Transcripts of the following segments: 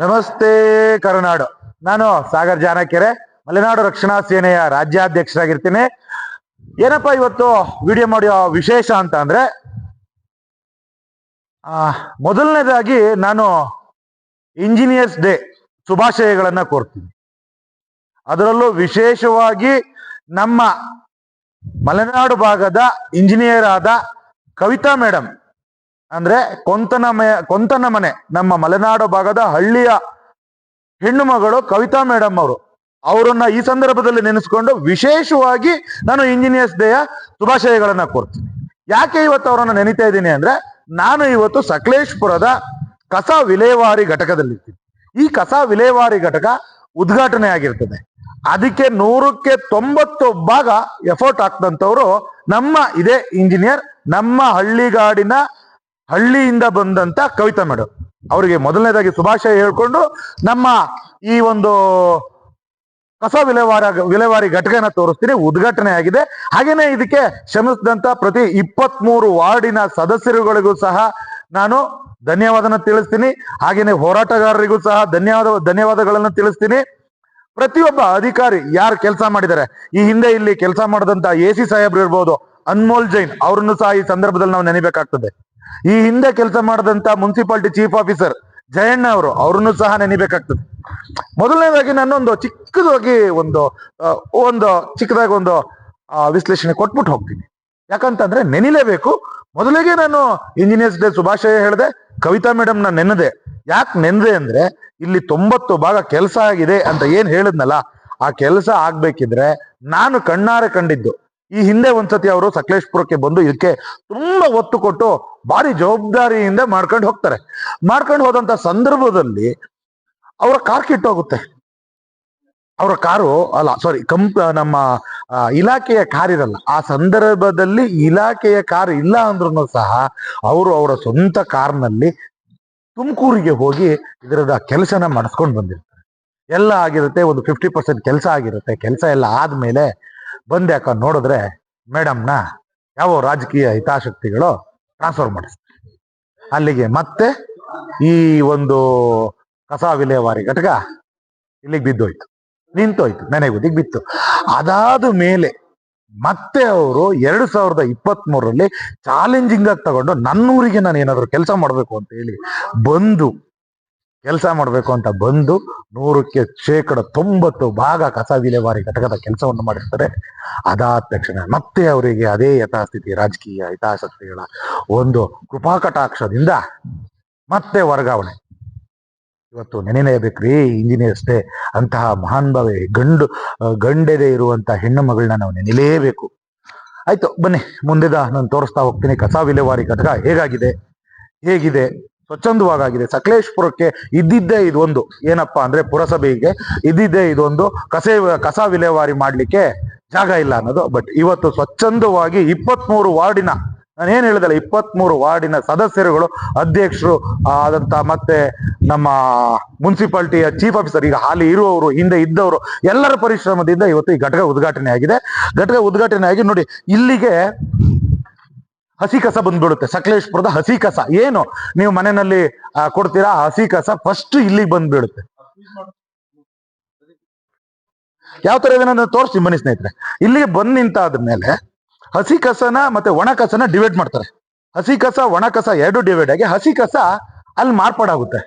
ನಮಸ್ತೆ ಕರುನಾಡು. ನಾನು ಸಾಗರ್ ಜಾನಕೆರೆ, ಮಲೆನಾಡು ರಕ್ಷಣಾ ಸೇನೆಯ ರಾಜ್ಯಾಧ್ಯಕ್ಷರಾಗಿರ್ತೀನಿ. ಏನಪ್ಪಾ ಇವತ್ತು ವಿಡಿಯೋ ಮಾಡೋ ವಿಶೇಷ ಅಂತ ಅಂದ್ರೆ ಮೊದಲನೇದಾಗಿ ನಾನು ಇಂಜಿನಿಯರ್ಸ್ ಡೇ ಶುಭಾಶಯಗಳನ್ನ ಕೋರ್ತೀನಿ. ಅದರಲ್ಲೂ ವಿಶೇಷವಾಗಿ ನಮ್ಮ ಮಲೆನಾಡು ಭಾಗದ ಇಂಜಿನಿಯರ್ ಆದ ಕವಿತಾ ಮೇಡಮ್ ಅಂದ್ರೆ ಕೊಂತನ ಕೊಂತನ ಮನೆ, ನಮ್ಮ ಮಲೆನಾಡು ಭಾಗದ ಹಳ್ಳಿಯ ಹೆಣ್ಣು ಮಗಳು ಕವಿತಾ ಮೇಡಮ್ ಅವರು. ಅವರನ್ನ ಈ ಸಂದರ್ಭದಲ್ಲಿ ನೆನೆಸ್ಕೊಂಡು ವಿಶೇಷವಾಗಿ ನಾನು ಇಂಜಿನಿಯರ್ಸ್ ಡೇಯ ಶುಭಾಶಯಗಳನ್ನ ಕೊಡ್ತೀನಿ ಯಾಕೆ ಇವತ್ತು ಅವರನ್ನ ನೆನೀತಾ ಇದ್ದೀನಿ ಅಂದ್ರೆ ನಾನು ಇವತ್ತು ಸಕಲೇಶ್ಪುರದ ಕಸ ವಿಲೇವಾರಿ ಘಟಕದಲ್ಲಿರ್ತೀನಿ. ಈ ಕಸ ವಿಲೇವಾರಿ ಘಟಕ ಉದ್ಘಾಟನೆ ಆಗಿರ್ತದೆ. ಅದಕ್ಕೆ ನೂರಕ್ಕೆ ತೊಂಬತ್ತು ಭಾಗ ಎಫರ್ಟ್ ಹಾಕ್ದಂಥವ್ರು ನಮ್ಮ ಇದೇ ಇಂಜಿನಿಯರ್ ನಮ್ಮ ಹಳ್ಳಿಗಾಡಿನ ಹಳ್ಳಿಯಿಂದ ಬಂದಂತ ಕವಿತಾ ಮೇಡಮ್ ಅವರಿಗೆ ಮೊದಲನೇದಾಗಿ ಶುಭಾಶಯ ಹೇಳ್ಕೊಂಡು ನಮ್ಮ ಈ ಒಂದು ಕಸ ವಿಲೇವಾರ, ವಿಲೇವಾರಿ ಘಟಕನ ತೋರಿಸ್ತೀನಿ. ಉದ್ಘಾಟನೆ ಆಗಿದೆ. ಹಾಗೇನೆ ಇದಕ್ಕೆ ಶ್ರಮಿಸಿದಂತ ಪ್ರತಿ ಇಪ್ಪತ್ತ್ ಮೂರು ವಾರ್ಡಿನ ಸದಸ್ಯರುಗಳಿಗೂ ಸಹ ನಾನು ಧನ್ಯವಾದನ ತಿಳಿಸ್ತೀನಿ. ಹಾಗೇನೆ ಹೋರಾಟಗಾರರಿಗೂ ಸಹ ಧನ್ಯವಾದ, ಧನ್ಯವಾದಗಳನ್ನು ತಿಳಿಸ್ತೀನಿ. ಪ್ರತಿಯೊಬ್ಬ ಅಧಿಕಾರಿ ಯಾರು ಕೆಲಸ ಮಾಡಿದ್ದಾರೆ ಈ ಹಿಂದೆ ಇಲ್ಲಿ ಕೆಲಸ ಮಾಡಿದಂತ ಎ ಸಿ ಸಾಹೇಬ್ರು ಇರ್ಬೋದು, ಅನ್ಮೋಲ್ ಜೈನ್. ಅವ್ರನ್ನು ಸಹ ಈ ಸಂದರ್ಭದಲ್ಲಿ ನಾವು ನೆನಿಬೇಕಾಗ್ತದೆ. ಈ ಹಿಂದೆ ಕೆಲಸ ಮಾಡಿದಂತ ಮುನ್ಸಿಪಾಲಿಟಿ ಚೀಫ್ ಆಫೀಸರ್ ಜಯಣ್ಣ ಅವರು, ಅವ್ರನ್ನು ಸಹ ನೆನಿಬೇಕಾಗ್ತದೆ. ಮೊದಲನೇದಾಗಿ ನಾನೊಂದು ಚಿಕ್ಕದಾಗಿ ಒಂದು ಒಂದು ಚಿಕ್ಕದಾಗಿ ಒಂದು ವಿಶ್ಲೇಷಣೆ ಕೊಟ್ಬಿಟ್ಟು ಹೋಗ್ತೀನಿ. ಯಾಕಂತಂದ್ರೆ ನೆನಿಲೇಬೇಕು. ಮೊದಲಿಗೆ ನಾನು ಇಂಜಿನಿಯರ್ಸ್ ಡೇ ಶುಭಾಶಯ ಹೇಳಿದೆ, ಕವಿತಾ ಮೇಡಮ್ ನಾನು ನೆನೆದೆ. ಯಾಕೆ ನೆನೆದೆ ಅಂದ್ರೆ, ಇಲ್ಲಿ ತೊಂಬತ್ತು ಭಾಗ ಕೆಲಸ ಆಗಿದೆ ಅಂತ ಏನ್ ಹೇಳಿದ್ನಲ್ಲ, ಆ ಕೆಲಸ ಆಗ್ಬೇಕಿದ್ರೆ ನಾನು ಕಣ್ಣಾರೆ ಕಂಡಿದ್ದು. ಈ ಹಿಂದೆ ಒಂದ್ಸತಿ ಅವರು ಸಕಲೇಶ್ಪುರಕ್ಕೆ ಬಂದು ಇದಕ್ಕೆ ತುಂಬಾ ಒತ್ತು ಕೊಟ್ಟು ಭಾರಿ ಜವಾಬ್ದಾರಿಯಿಂದ ಮಾಡ್ಕೊಂಡು ಹೋಗ್ತಾರೆ. ಮಾಡ್ಕೊಂಡು ಹೋದಂತ ಸಂದರ್ಭದಲ್ಲಿ ಅವರ ಕಾರ್ ಕಿಟ್ಟೋಗುತ್ತೆ ಅವರ ಕಾರು ಅಲ್ಲ ಸಾರಿ ಕಂಪ್, ನಮ್ಮ ಇಲಾಖೆಯ ಕಾರ್ ಇರಲ್ಲ. ಆ ಸಂದರ್ಭದಲ್ಲಿ ಇಲಾಖೆಯ ಕಾರ್ ಇಲ್ಲ ಅಂದ್ರೂ ಸಹ ಅವರು ಅವರ ಸ್ವಂತ ಕಾರ್ನಲ್ಲಿ ತುಮಕೂರಿಗೆ ಹೋಗಿ ಇದರದ ಕೆಲಸನ ಮಾಡಿಸ್ಕೊಂಡು ಬಂದಿರ್ತಾರೆ. ಎಲ್ಲ ಆಗಿರುತ್ತೆ, ಒಂದು ಫಿಫ್ಟಿ ಪರ್ಸೆಂಟ್ ಕೆಲಸ ಆಗಿರುತ್ತೆ. ಕೆಲಸ ಎಲ್ಲ ಆದ್ಮೇಲೆ ಬಂದು ಯಾಕ ನೋಡಿದ್ರೆ ಮೇಡಮ್ನ ಯಾವ ರಾಜಕೀಯ ಹಿತಾಸಕ್ತಿಗಳು ಟ್ರಾನ್ಸ್ಫರ್ ಮಾಡಿಸ್ತಾರೆ. ಅಲ್ಲಿಗೆ ಮತ್ತೆ ಈ ಒಂದು ಕಸ ವಿಲೇವಾರಿ ಘಟಕ ಇಲ್ಲಿಗೆ ಬಿದ್ದೋಯ್ತು. ನಿಂತೋಯ್ತು ನೆನೆಗುದಿಗೆ ಬಿತ್ತು. ಅದಾದ ಮೇಲೆ ಮತ್ತೆ ಅವರು ಎರಡು ಸಾವಿರದ ಇಪ್ಪತ್ತ್ ಚಾಲೆಂಜಿಂಗ್ ಆಗಿ ತಗೊಂಡು ನನ್ನೂರಿಗೆ ನಾನು ಏನಾದ್ರು ಕೆಲಸ ಮಾಡಬೇಕು ಅಂತ ಹೇಳಿ ಬಂದು ಕೆಲಸ ಮಾಡಬೇಕು ಅಂತ ಬಂದು ನೂರಕ್ಕೆ ಶೇಕಡ ತೊಂಬತ್ತು ಭಾಗ ಕಸ ವಿಲೇವಾರಿ ಘಟಕದ ಕೆಲಸವನ್ನು ಮಾಡಿರ್ತಾರೆ. ಅದಾದ ತಕ್ಷಣ ಮತ್ತೆ ಅವರಿಗೆ ಅದೇ ಯಥಾಸ್ಥಿತಿ ರಾಜಕೀಯ ಹಿತಾಸಕ್ತಿಗಳ ಒಂದು ಕೃಪಾಕಟಾಕ್ಷದಿಂದ ಮತ್ತೆ ವರ್ಗಾವಣೆ. ಇವತ್ತು ನೆನೆಯಬೇಕ್ರಿ ಇಂಜಿನಿಯರ್ಸ್ ಡೇ ಅಂತಹ ಮಹಾನ್ ಭಾವೆ, ಗಂಡು ಗಂಡೆದೆ ಇರುವಂತಹ ಹೆಣ್ಣು ಮಗಳನ್ನ ನಾವು ನೆನೆಯಲೇಬೇಕು ಆಯ್ತು, ಬನ್ನಿ, ಮುಂದೆದ ನಾನು ತೋರಿಸ್ತಾ ಹೋಗ್ತೀನಿ ಕಸ ವಿಲೇವಾರಿ ಘಟಕ ಹೇಗಾಗಿದೆ? ಹೇಗಿದೆ? ಸ್ವಚ್ಛಂದವಾಗಿದೆ. ಸಕಲೇಶ್ಪುರಕ್ಕೆ ಇದ್ದಿದ್ದೇ ಇದೊಂದು. ಏನಪ್ಪಾ ಅಂದ್ರೆ ಪುರಸಭೆಗೆ ಇದ್ದಿದ್ದೇ ಇದೊಂದು. ಕಸ ಕಸ ವಿಲೇವಾರಿ ಮಾಡ್ಲಿಕ್ಕೆ ಜಾಗ ಇಲ್ಲ ಅನ್ನೋದು. ಬಟ್ ಇವತ್ತು ಸ್ವಚ್ಛಂದವಾಗಿ ಇಪ್ಪತ್ಮೂರು ವಾರ್ಡಿನ ನಾನು ಏನ್ ಹೇಳಿದಲ್ಲ, ಇಪ್ಪತ್ಮೂರು ವಾರ್ಡಿನ ಸದಸ್ಯರುಗಳು, ಅಧ್ಯಕ್ಷರು, ಆದಂತ ಮತ್ತೆ ನಮ್ಮ ಮುನ್ಸಿಪಾಲ್ಟಿಯ ಚೀಫ್ ಆಫೀಸರ್ ಈಗ ಹಾಲಿ ಇರುವವರು, ಹಿಂದೆ ಇದ್ದವರು, ಎಲ್ಲರ ಪರಿಶ್ರಮದಿಂದ ಇವತ್ತು ಈ ಘಟಕ ಉದ್ಘಾಟನೆ ಆಗಿದೆ ಘಟಕ ಉದ್ಘಾಟನೆ ಆಗಿ ನೋಡಿ, ಇಲ್ಲಿಗೆ ಹಸಿ ಕಸ ಬಂದ್ಬಿಡುತ್ತೆ. ಸಕಲೇಶ್ಪುರದ ಹಸಿ ಕಸ. ಏನು? ನೀವು ಮನೆಯಲ್ಲಿ ಕೊಡ್ತೀರಾ? ಹಸಿ ಕಸ ಫಸ್ಟ್ ಇಲ್ಲಿಗೆ ಬಂದ್ಬಿಡುತ್ತೆ. ಯಾವ ತರ ಇದೆ ತೋರಿಸಿ ಬನ್ನಿ ಸ್ನೇಹಿತರೆ. ಇಲ್ಲಿಗೆ ಬಂದ್ ನಿಂತಾದ್ಮೇಲೆ ಹಸಿ ಕಸನ ಮತ್ತೆ ಒಣ ಕಸನ ಡಿವೈಡ್ ಮಾಡ್ತಾರೆ. ಹಸಿ ಕಸ, ಒಣ ಕಸ ಎರಡು ಡಿವೈಡ್ ಆಗಿ ಹಸಿ ಕಸ ಅಲ್ಲಿ ಮಾರ್ಪಾಡಾಗುತ್ತೆ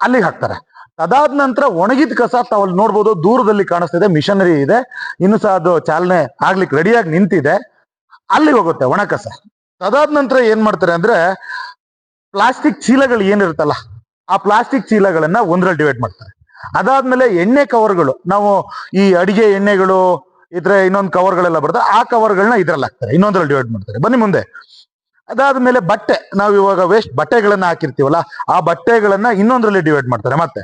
ಅಲ್ಲಿಗೆ ಹಾಕ್ತಾರೆ. ಅದಾದ ನಂತರ ಒಣಗಿದ ಕಸ ತಾವಲ್ಲಿ ನೋಡ್ಬೋದು, ದೂರದಲ್ಲಿ ಕಾಣಿಸ್ತಿದೆ, ಮಿಷನರಿ ಇದೆ. ಇನ್ನು ಸಹ ಅದು ಚಾಲನೆ ಆಗ್ಲಿಕ್ಕೆ ರೆಡಿಯಾಗಿ ನಿಂತಿದೆ. ಅಲ್ಲಿಗೆ ಹೋಗುತ್ತೆ ಒಣ ಕಸ. ಅದಾದ ನಂತರ ಏನ್ ಮಾಡ್ತಾರೆ ಅಂದ್ರೆ ಪ್ಲಾಸ್ಟಿಕ್ ಚೀಲಗಳು ಏನಿರುತ್ತಲ್ಲ, ಆ ಪ್ಲಾಸ್ಟಿಕ್ ಚೀಲಗಳನ್ನ ಒಂದ್ರಲ್ಲಿ ಡಿವೈಡ್ ಮಾಡ್ತಾರೆ. ಅದಾದ್ಮೇಲೆ ಎಣ್ಣೆ ಕವರ್ಗಳು, ನಾವು ಈ ಅಡಿಗೆ ಎಣ್ಣೆಗಳು, ಇದ್ರೆ ಇನ್ನೊಂದು ಕವರ್ಗಳೆಲ್ಲ ಬರ್ತವೆ ಆ ಕವರ್ಗಳನ್ನ ಇದ್ರಲ್ಲಿ ಹಾಕ್ತಾರೆ, ಇನ್ನೊಂದ್ರಲ್ಲಿ ಡಿವೈಡ್ ಮಾಡ್ತಾರೆ. ಬನ್ನಿ ಮುಂದೆ. ಅದಾದ್ಮೇಲೆ ಬಟ್ಟೆ, ನಾವು ಇವಾಗ ವೇಸ್ಟ್ ಬಟ್ಟೆಗಳನ್ನ ಹಾಕಿರ್ತೀವಲ್ಲ, ಆ ಬಟ್ಟೆಗಳನ್ನ ಇನ್ನೊಂದ್ರಲ್ಲಿ ಡಿವೈಡ್ ಮಾಡ್ತಾರೆ. ಮತ್ತೆ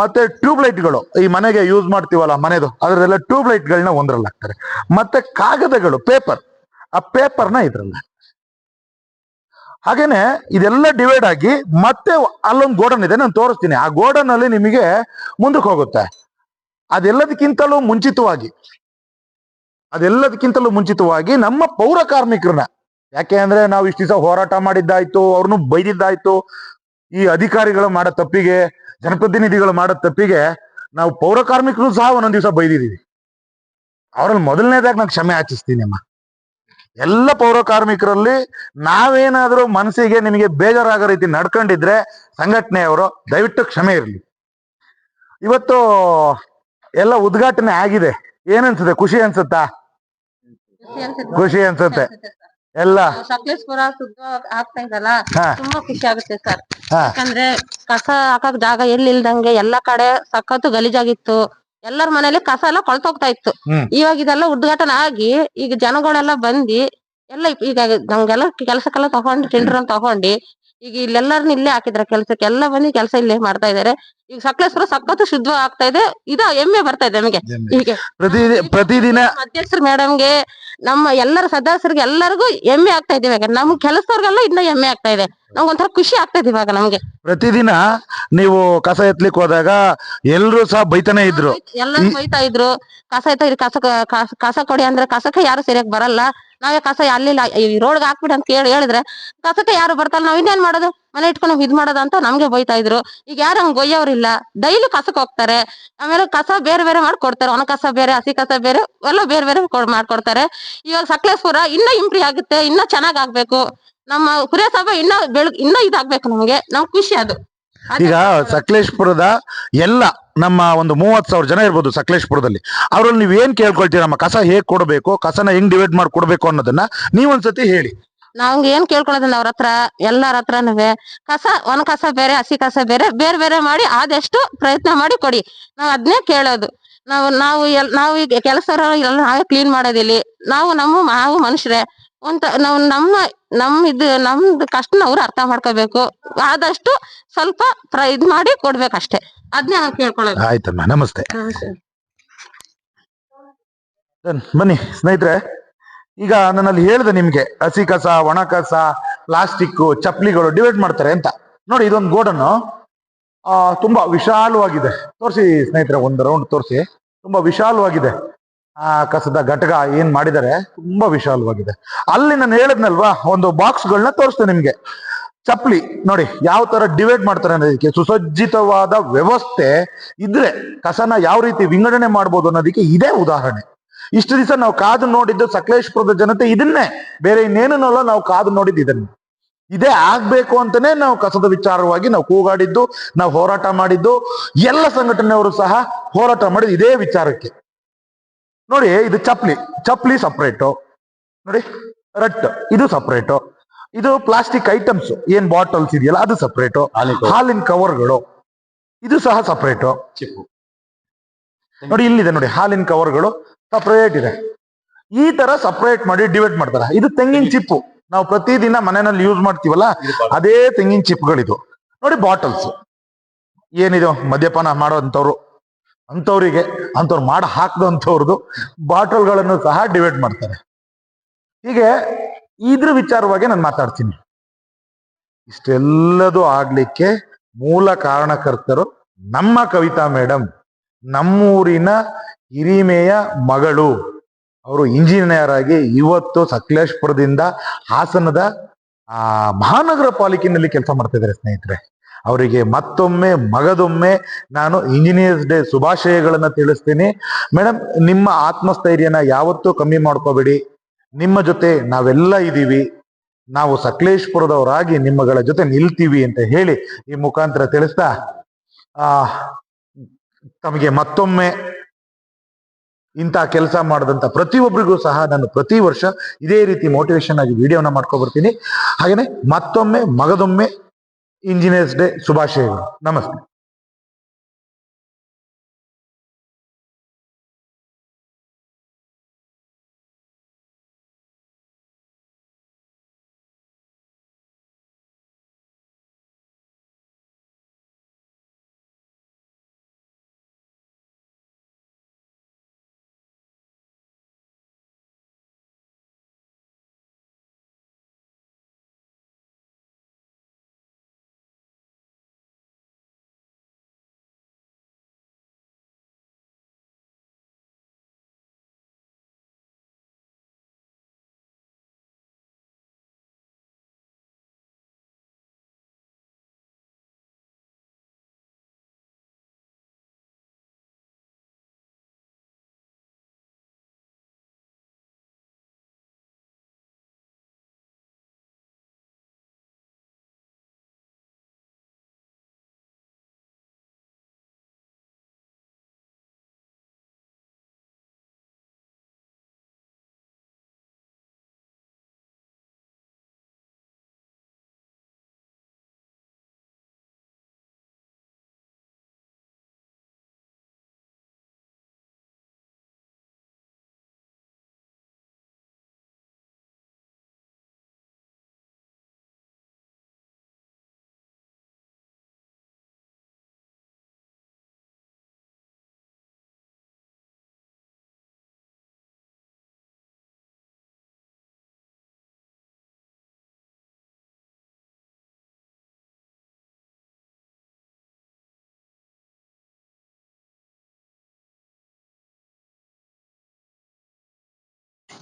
ಮತ್ತೆ ಟ್ಯೂಬ್ ಲೈಟ್ಗಳು ಈ ಮನೆಗೆ ಯೂಸ್ ಮಾಡ್ತೀವಲ್ಲ ಮನೆದು, ಅದರಲ್ಲೆಲ್ಲ ಟ್ಯೂಬ್ ಲೈಟ್ಗಳನ್ನ ಒಂದ್ರಲ್ಲಿ ಹಾಕ್ತಾರೆ. ಮತ್ತೆ ಕಾಗದಗಳು ಪೇಪರ್ ಆ ಪೇಪರ್ನ ಇದ್ರಲ್ಲ ಹಾಗೇನೆ ಇದೆಲ್ಲ ಡಿವೈಡ್ ಆಗಿ ಮತ್ತೆ ಅಲ್ಲೊಂದು ಗೋಡನ್ ಇದೆ, ನಾನು ತೋರಿಸ್ತೀನಿ. ಆ ಗೋಡನ್ ಅಲ್ಲಿ ನಿಮಗೆ ಮುಂದಕ್ಕೆ ಹೋಗುತ್ತೆ. ಅದೆಲ್ಲದಕ್ಕಿಂತಲೂ ಮುಂಚಿತವಾಗಿ ಅದೆಲ್ಲದಕ್ಕಿಂತಲೂ ಮುಂಚಿತವಾಗಿ ನಮ್ಮ ಪೌರ ಕಾರ್ಮಿಕರನ್ನ, ಯಾಕೆ ಅಂದ್ರೆ ನಾವು ಇಷ್ಟು ದಿವಸ ಹೋರಾಟ ಮಾಡಿದ್ದಾಯ್ತು, ಅವ್ರನ್ನು ಬೈದಿದ್ದಾಯ್ತು, ಈ ಅಧಿಕಾರಿಗಳು ಮಾಡೋ ತಪ್ಪಿಗೆ, ಜನಪ್ರತಿನಿಧಿಗಳು ಮಾಡೋ ತಪ್ಪಿಗೆ ನಾವು ಪೌರ ಕಾರ್ಮಿಕರು ಸಹ ಒಂದೊಂದ್ ದಿವಸ ಬೈದಿದೀವಿ ಅವ್ರಲ್ಲಿ ಮೊದಲನೇದಾಗಿ ನಾನು ಕ್ಷಮೆ ಆಚಿಸ್ತೀನಿ ಅಮ್ಮ ಎಲ್ಲ ಪೌರ ಕಾರ್ಮಿಕರಲ್ಲಿ ನಾವೇನಾದ್ರೂ ಮನಸ್ಸಿಗೆ ನಿಮಗೆ ಬೇಜಾರಾಗೋ ರೀತಿ ನಡ್ಕೊಂಡಿದ್ರೆ ಸಂಘಟನೆಯವರು ದಯವಿಟ್ಟು ಕ್ಷಮೆ ಇರಲಿ. ಇವತ್ತು ಎಲ್ಲ ಉದ್ಘಾಟನೆ ಆಗಿದೆ. ಏನನ್ಸುತ್ತೆ? ಖುಷಿ ಅನ್ಸುತ್ತಾ? ಖುಷಿ ಅನ್ಸುತ್ತೆ. ಎಲ್ಲ. ಸಕಲೇಶ್ಪುರ ಆಗ್ತಾ ಇದಲ್ಲ? ತುಂಬಾ ಖುಷಿ ಆಗುತ್ತೆ ಸರ್. ಯಾಕಂದ್ರೆ ಕಸ ಹಾಕಕ್ ಜಾಗ ಎಲ್ಲಿ ಇಲ್ದಂಗೆ ಎಲ್ಲಾ ಕಡೆ ಸಖತ್ತು ಗಲೀಜಾಗಿತ್ತು. ಎಲ್ಲರ ಮನೇಲಿ ಕಸ ಎಲ್ಲ ಕೊಳ್ತೋಗ್ತಾ ಇತ್ತು ಹ್ಮ್. ಇವಾಗ ಇದೆಲ್ಲ ಉದ್ಘಾಟನೆ ಆಗಿ ಈಗ ಜನಗಳೆಲ್ಲ ಬಂದಿ ಎಲ್ಲ ಈಗ ನಮ್ಗೆಲ್ಲ ಕೆಲ್ಸಕ್ಕೆಲ್ಲ ತಗೊಂಡು ಟೆಂಡರ್ ತಗೊಂಡಿ ಈಗ ಇಲ್ಲೆಲ್ಲರನ್ನ ಇಲ್ಲೇ ಹಾಕಿದ್ರ ಕೆಲ್ಸಕ್ಕೆ ಎಲ್ಲ ಬಂದು ಕೆಲಸ ಇಲ್ಲೇ ಮಾಡ್ತಾ ಇದಾರೆ. ಈಗ ಸಕಲೇಶ್ವರ ಸಖತ್ತು ಶುದ್ಧ ಆಗ್ತಾ ಇದೆ. ಇದು ಹೆಮ್ಮೆ ಬರ್ತಾ ಇದೆ ನಮಗೆ. ಹೀಗೆ. ಪ್ರತಿ ಪ್ರತಿದಿನ ಅಧ್ಯಕ್ಷರು ಮೇಡಮ್ಗೆ ನಮ್ಮ ಎಲ್ಲರ ಸದಸ್ಯರಿಗೆ ಎಲ್ಲರಿಗೂ ಹೆಮ್ಮೆ ಆಗ್ತಾ ಇದೆ ಇವಾಗ. ನಮ್ ಕೆಲಸದವ್ರಿಗೆಲ್ಲ ಇನ್ನ ಹೆಮ್ಮೆ ಆಗ್ತಾ ಇದೆ. ನಮ್ಗೊಂಥರ ಖುಷಿ ಆಗ್ತಾ ಇದೆ ಇವಾಗ ನಮ್ಗೆ. ಪ್ರತಿದಿನ ನೀವು ಕಸ ಎತ್ತಲಿಕ್ಕೆ ಹೋದಾಗ ಎಲ್ರು ಸಹ ಬೈತಾನೆ ಇದ್ರು. ಎಲ್ಲರೂ ಬೈತಾ ಇದ್ರು. ಕಸ ಎತ್ತ ಕಸ- ಕಸ ಕೊಡಿ ಅಂದ್ರೆ ಕಸಕ್ಕೆ ಯಾರು ಸರಿಯಾಗಿ ಬರಲ್ಲ. ನಾವೇ ಕಸ ಅಲ್ಲಿ ರೋಡ್ಗೆ ಹಾಕ್ಬಿಡ ಅಂತ ಕೇಳಿ ಹೇಳಿದ್ರೆ, ಕಸಕ್ಕೆ ಯಾರು ಬರ್ತಾರ? ನಾವ್ ಇನ್ನೇನ್ ಮಾಡೋದು? ಮನೆ ಇಟ್ಕೊಂಡು ಇದು ಮಾಡೋದು ಅಂತ ನಮ್ಗೆ ಬೈತಾ ಇದ್ರು. ಈಗ ಯಾರು ಹಂಗ್ ಗೊಯ್ಯೋರಿಲ್ಲ ಡೈಲಿ ಕಸಕ್ ಹೋಗ್ತಾರೆ. ಆಮೇಲೆ ಕಸ ಬೇರೆ ಬೇರೆ ಮಾಡಿ ಕೊಡ್ತಾರೆ ಒಣ ಕಸ ಬೇರೆ, ಹಸಿ ಕಸ ಬೇರೆ, ಎಲ್ಲ ಬೇರೆ ಬೇರೆ ಕೊಡ್- ಮಾಡ್ಕೊಡ್ತಾರೆ. ಇವಾಗ ಸಕಲೇಶ್ಪುರ ಇನ್ನ ಇಂಪ್ರೂವ್ ಆಗುತ್ತೆ, ಇನ್ನ ಚೆನ್ನಾಗ್ ಆಗ್ಬೇಕು. ನಮ್ಮ ಪುರಸಭೆ ಇನ್ನ ಬೆಳಗ್, ಇನ್ನ ಇದಾಗ್ಬೇಕು ನಮ್ಗೆ. ನಾವು ಖುಷಿ ಅದೇ. ಈಗ ಸಕಲೇಶ್ಪುರದ ಎಲ್ಲ ನಮ್ಮ ಒಂದು ಮೂವತ್ ಸಾವಿರ ಜನ ಇರ್ಬೋದು ಸಕಲೇಶ್ಪುರದಲ್ಲಿ. ಅವ್ರಲ್ಲಿ ನೀವು ಏನ್ ಕೇಳ್ಕೊಳ್ತೀರಾ? ನಮ್ಮ ಕಸ ಹೇಗ್ ಕೊಡಬೇಕು? ಕಸನ ಹೆಂಗ್ ಡಿವೈಡ್ ಮಾಡಿ ಕೊಡ್ಬೇಕು ಅನ್ನೋದನ್ನ ನೀವೊಂದ್ಸತಿ ಹೇಳಿ. ನಾವ್ ಏನ್ ಕೇಳ್ಕೊಳ್ಳೋದಿಲ್ಲ ಅವ್ರ ಹತ್ರ ಎಲ್ಲಾರ ಹತ್ರನುವೆ. ಕಸ ಒಣ ಕಸ ಬೇರೆ ಹಸಿ ಕಸ ಬೇರೆ ಬೇರೆ ಬೇರೆ ಮಾಡಿ ಆದಷ್ಟು ಪ್ರಯತ್ನ ಮಾಡಿ ಕೊಡಿ. ನಾವ್ ಅದನ್ನೇ ಕೇಳೋದು. ನಾವು ನಾವು ಎಲ್ ನಾವು ಈಗ ಕೆಲಸ ಎಲ್ಲ ನಾವೇ ಕ್ಲೀನ್ ಮಾಡೋದಿಲ್ಲಿ. ನಾವು ನಮ್ಮ ನಾವು ಮನುಷ್ಯರೇ. ಒಂತ ನಾವು ನಮ್ಮ ನಮ್ ಇದು ನಮ್ದು ಕಷ್ಟ ಅವ್ರು ಅರ್ಥ ಮಾಡ್ಕೋಬೇಕು. ಆದಷ್ಟು ಸ್ವಲ್ಪ ಪ್ರ ಇದ್ ಮಾಡಿ ಕೊಡ್ಬೇಕಷ್ಟೇ. ಅದ್ನೇ ಅವ್ರು ಕೇಳ್ಕೊಳ್ಳೋದು. ಆಯ್ತಮ್ಮ ನಮಸ್ತೆ. Done. ಬನ್ನಿ ಸ್ನೇಹಿತರೆ. ಈಗ ನಾನಲ್ಲಿ ಹೇಳ್ದೆ ನಿಮ್ಗೆ ಹಸಿ ಕಸ ಒಣ ಕಸ ಪ್ಲಾಸ್ಟಿಕ್ ಚಪ್ಲಿಗಳು ಡಿವೈಡ್ ಮಾಡ್ತಾರೆ ಅಂತ. ನೋಡಿ ಇದೊಂದು ಗೋಡನ್ನು ಆ ತುಂಬಾ ವಿಶಾಲವಾಗಿದೆ. ತೋರಿಸಿ ಸ್ನೇಹಿತರೆ ಒಂದು ರೌಂಡ್ ತೋರಿಸಿ. ತುಂಬಾ ವಿಶಾಲವಾಗಿದೆ. ಆ ಕಸದ ಘಟಕ ಏನ್ ಮಾಡಿದ್ದಾರೆ ತುಂಬಾ ವಿಶಾಲವಾಗಿದೆ. ಅಲ್ಲಿ ನಾನು ಹೇಳಿದ್ನಲ್ವಾ? ಒಂದು ಬಾಕ್ಸ್ ಬಾಕ್ಸ್ಗಳನ್ನ ತೋರಿಸ್ತೇನೆ ನಿಮ್ಗೆ. ಚಪ್ಲಿ ನೋಡಿ, ಯಾವ ತರ ಡಿವೈಡ್ ಮಾಡ್ತಾರೆ ಅನ್ನೋದಕ್ಕೆ ಸುಸಜ್ಜಿತವಾದ ವ್ಯವಸ್ಥೆ ಇದ್ರೆ ಕಸನ ಯಾವ ರೀತಿ ವಿಂಗಡಣೆ ಮಾಡ್ಬೋದು ಅನ್ನೋದಕ್ಕೆ ಇದೇ ಉದಾಹರಣೆ. ಇಷ್ಟು ದಿವಸ ನಾವು ಕಾದು ನೋಡಿದ್ದು ಸಕಲೇಶ್ಪುರದ ಜನತೆ ಇದನ್ನೇ. ಬೇರೆ ಇನ್ನೇನಲ್ಲ ನಾವು ಕಾದು ನೋಡಿದ್ದು ಇದನ್ನೇ. ಇದೇ ಆಗ್ಬೇಕು ಅಂತಾನೆ ನಾವು ಕಸದ ವಿಚಾರವಾಗಿ ನಾವು ಕೂಗಾಡಿದ್ದು, ನಾವು ಹೋರಾಟ ಮಾಡಿದ್ದು, ಎಲ್ಲ ಸಂಘಟನೆಯವರು ಸಹ ಹೋರಾಟ ಮಾಡಿದ್ದು ಇದೇ ವಿಚಾರಕ್ಕೆ. ನೋಡಿ ಇದು ಚಪ್ಲಿ ಚಪ್ಲಿ ಸಪ್ರೇಟು ನೋಡಿ ರಟ್ ಇದು ಸಪ್ರೇಟು ಇದು ಪ್ಲಾಸ್ಟಿಕ್ ಐಟಮ್ಸ್ ಏನ್ ಬಾಟಲ್ಸ್ ಇದೆಯಲ್ಲ ಅದು ಸಪ್ರೇಟು ಹಾಲಿನ ಕವರ್ಗಳು ಇದು ಸಹ ಸಪ್ರೇಟು ನೋಡಿ ಇಲ್ಲಿದೆ ನೋಡಿ ಹಾಲಿನ ಕವರ್ಗಳು ಸಪ್ರೇಟ್ ಇದೆ. ಈ ತರ ಸಪ್ರೇಟ್ ಮಾಡಿ ಡಿವೈಡ್ ಮಾಡ್ತಾರೆ. ಇದು ತೆಂಗಿನ ಚಿಪ್ಪು. ನಾವು ಪ್ರತಿದಿನ ಮನೆಯಲ್ಲಿ ಯೂಸ್ ಮಾಡ್ತೀವಲ್ಲ ಅದೇ ತೆಂಗಿನ ಚಿಪ್ಗಳಿದು ನೋಡಿ ಬಾಟಲ್ಸ್ ಏನಿದು? ಮದ್ಯಪಾನ ಮಾಡೋಂಥವ್ರು ಅಂಥವ್ರಿಗೆ ಅಂಥವ್ರು ಮಾಡಿ ಹಾಕದಂಥವ್ರದ್ದು ಬಾಟಲ್ಗಳನ್ನು ಸಹ ಡಿವೈಡ್ ಮಾಡ್ತಾರೆ. ಹೀಗೆ ಇದ್ರ ವಿಚಾರವಾಗಿ ನಾನು ಮಾತಾಡ್ತೀನಿ. ಇಷ್ಟೆಲ್ಲದೂ ಆಗ್ಲಿಕ್ಕೆ ಮೂಲ ಕಾರಣಕರ್ತರು ನಮ್ಮ ಕವಿತಾ ಮೇಡಮ್ ನಮ್ಮೂರಿನ ಹಿರಿಮೆಯ ಮಗಳು. ಅವರು ಇಂಜಿನಿಯರ್ ಆಗಿ ಇವತ್ತು ಸಕಲೇಶ್ಪುರದಿಂದ ಹಾಸನದ ಮಹಾನಗರ ಪಾಲಿಕೆನಲ್ಲಿ ಕೆಲಸ ಮಾಡ್ತಾ ಇದ್ದಾರೆ ಸ್ನೇಹಿತರೆ. ಅವರಿಗೆ ಮತ್ತೊಮ್ಮೆ, ಮಗದೊಮ್ಮೆ ನಾನು ಇಂಜಿನಿಯರ್ಸ್ ಡೇ ಶುಭಾಶಯಗಳನ್ನ ತಿಳಿಸ್ತೀನಿ. ಮೇಡಮ್ ನಿಮ್ಮ ಆತ್ಮಸ್ಥೈರ್ಯನ ಯಾವತ್ತೂ ಕಮ್ಮಿ ಮಾಡ್ಕೋಬೇಡಿ. ನಿಮ್ಮ ಜೊತೆ ನಾವೆಲ್ಲ ಇದ್ದೀವಿ. ನಾವು ಸಕಲೇಶ್ಪುರದವರಾಗಿ ನಿಮ್ಮಗಳ ಜೊತೆ ನಿಲ್ತೀವಿ ಅಂತ ಹೇಳಿ ಈ ಮುಖಾಂತರ ತಿಳಿಸ್ತಾ, ಆ, ತಮಗೆ ಮತ್ತೊಮ್ಮೆ ಇಂಥ ಕೆಲಸ ಮಾಡಿದಂಥ ಪ್ರತಿಯೊಬ್ಬರಿಗೂ ಸಹ ನಾನು ಪ್ರತಿ ವರ್ಷ ಇದೇ ರೀತಿ ಮೋಟಿವೇಶನ್ ಆಗಿ ವಿಡಿಯೋನ ಮಾಡ್ಕೊಬರ್ತೀನಿ. ಹಾಗೆಯೇ ಮತ್ತೊಮ್ಮೆ, ಮಗದೊಮ್ಮೆ ಇಂಜಿನಿಯರ್ಸ್ ಡೇ ಶುಭಾಶಯಗಳು ನಮಸ್ತೆ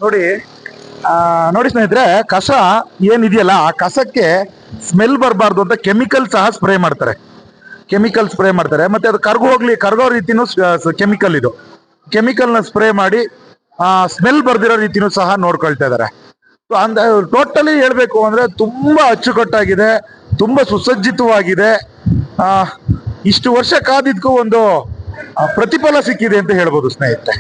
ನೋಡಿ ಆ, ನೋಡಿ ಸ್ನೇಹಿತರೆ ಕಸ ಏನಿದೆಯಲ್ಲ ಆ ಕಸಕ್ಕೆ ಸ್ಮೆಲ್ ಬರಬಾರ್ದು ಅಂತ ಕೆಮಿಕಲ್ ಸಹ ಸ್ಪ್ರೇ ಮಾಡ್ತಾರೆ. ಕೆಮಿಕಲ್ ಸ್ಪ್ರೇ ಮಾಡ್ತಾರೆ. ಮತ್ತೆ ಅದು ಕರ್ಗು ಹೋಗ್ಲಿ ಕರ್ಗೋ ರೀತಿನೂ ಕೆಮಿಕಲ್ ಇದು. ಕೆಮಿಕಲ್ನ ಸ್ಪ್ರೇ ಮಾಡಿ ಸ್ಮೆಲ್ ಬರ್ದಿರೋ ರೀತಿನೂ ಸಹ ನೋಡ್ಕೊಳ್ತಾ ಇದ್ದಾರೆ. ಅಂದ ಟೋಟಲಿ ಹೇಳ್ಬೇಕು ಅಂದ್ರೆ ತುಂಬಾ ಅಚ್ಚುಕಟ್ಟಾಗಿದೆ ತುಂಬಾ ಸುಸಜ್ಜಿತವಾಗಿದೆ. ಆ ಇಷ್ಟು ವರ್ಷ ಕಾದಿದ್ಕೂ ಒಂದು ಪ್ರತಿಫಲ ಸಿಕ್ಕಿದೆ ಅಂತ ಹೇಳ್ಬೋದು ಸ್ನೇಹಿತರೆ.